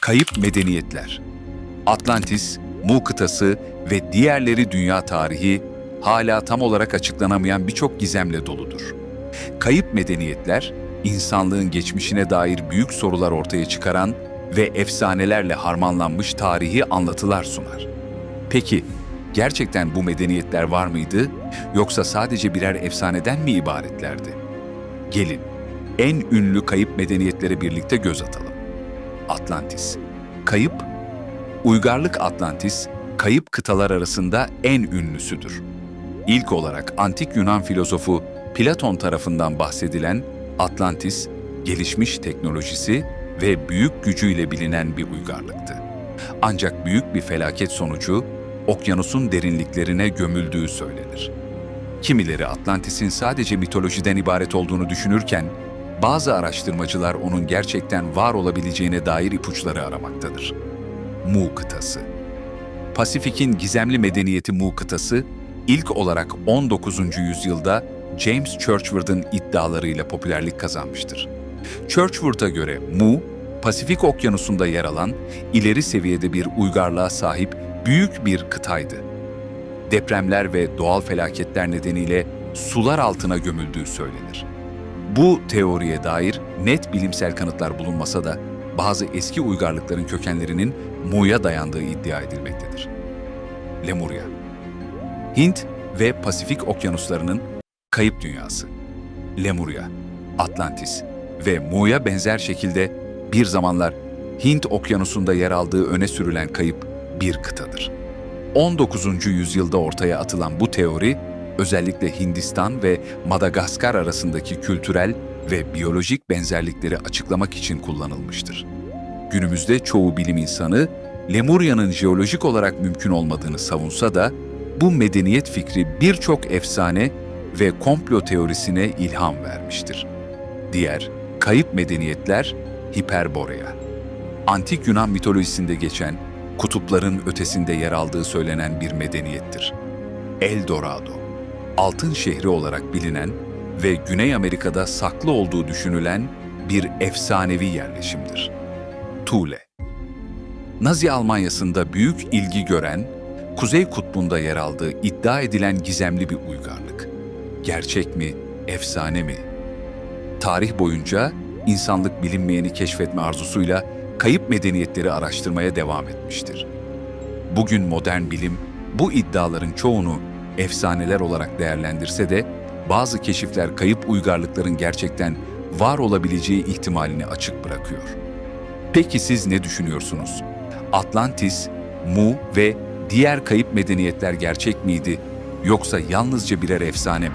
Kayıp medeniyetler. Atlantis, Mu kıtası ve diğerleri dünya tarihi hala tam olarak açıklanamayan birçok gizemle doludur. Kayıp medeniyetler, insanlığın geçmişine dair büyük sorular ortaya çıkaran ve efsanelerle harmanlanmış tarihi anlatılar sunar. Peki, gerçekten bu medeniyetler var mıydı yoksa sadece birer efsaneden mi ibaretlerdi? Gelin, en ünlü kayıp medeniyetlere birlikte göz atalım. Atlantis. Kayıp, uygarlık Atlantis, kayıp kıtalar arasında en ünlüsüdür. İlk olarak antik Yunan filozofu Platon tarafından bahsedilen Atlantis, gelişmiş teknolojisi ve büyük gücüyle bilinen bir uygarlıktı. Ancak büyük bir felaket sonucu okyanusun derinliklerine gömüldüğü söylenir. Kimileri Atlantis'in sadece mitolojiden ibaret olduğunu düşünürken, bazı araştırmacılar onun gerçekten var olabileceğine dair ipuçları aramaktadır. Mu kıtası Pasifik'in gizemli medeniyeti Mu kıtası, ilk olarak 19. yüzyılda James Churchward'ın iddialarıyla popülerlik kazanmıştır. Churchward'a göre Mu, Pasifik Okyanusu'nda yer alan ileri seviyede bir uygarlığa sahip büyük bir kıtaydı. Depremler ve doğal felaketler nedeniyle sular altına gömüldüğü söylenir. Bu teoriye dair net bilimsel kanıtlar bulunmasa da bazı eski uygarlıkların kökenlerinin Mu'ya dayandığı iddia edilmektedir. Lemuria Hint ve Pasifik okyanuslarının kayıp dünyası. Lemuria, Atlantis ve Mu'ya benzer şekilde bir zamanlar Hint okyanusunda yer aldığı öne sürülen kayıp bir kıtadır. 19. yüzyılda ortaya atılan bu teori, özellikle Hindistan ve Madagaskar arasındaki kültürel ve biyolojik benzerlikleri açıklamak için kullanılmıştır. Günümüzde çoğu bilim insanı, Lemuria'nın jeolojik olarak mümkün olmadığını savunsa da, bu medeniyet fikri birçok efsane ve komplo teorisine ilham vermiştir. Diğer kayıp medeniyetler Hiperborea. Antik Yunan mitolojisinde geçen, kutupların ötesinde yer aldığı söylenen bir medeniyettir. El Dorado, altın şehri olarak bilinen ve Güney Amerika'da saklı olduğu düşünülen bir efsanevi yerleşimdir. Tule Nazi Almanyası'nda büyük ilgi gören, Kuzey Kutbu'nda yer aldığı iddia edilen gizemli bir uygarlık. Gerçek mi, efsane mi? Tarih boyunca insanlık bilinmeyeni keşfetme arzusuyla kayıp medeniyetleri araştırmaya devam etmiştir. Bugün modern bilim bu iddiaların çoğunu efsaneler olarak değerlendirse de bazı keşifler kayıp uygarlıkların gerçekten var olabileceği ihtimalini açık bırakıyor. Peki siz ne düşünüyorsunuz? Atlantis, Mu ve diğer kayıp medeniyetler gerçek miydi yoksa yalnızca birer efsane mi?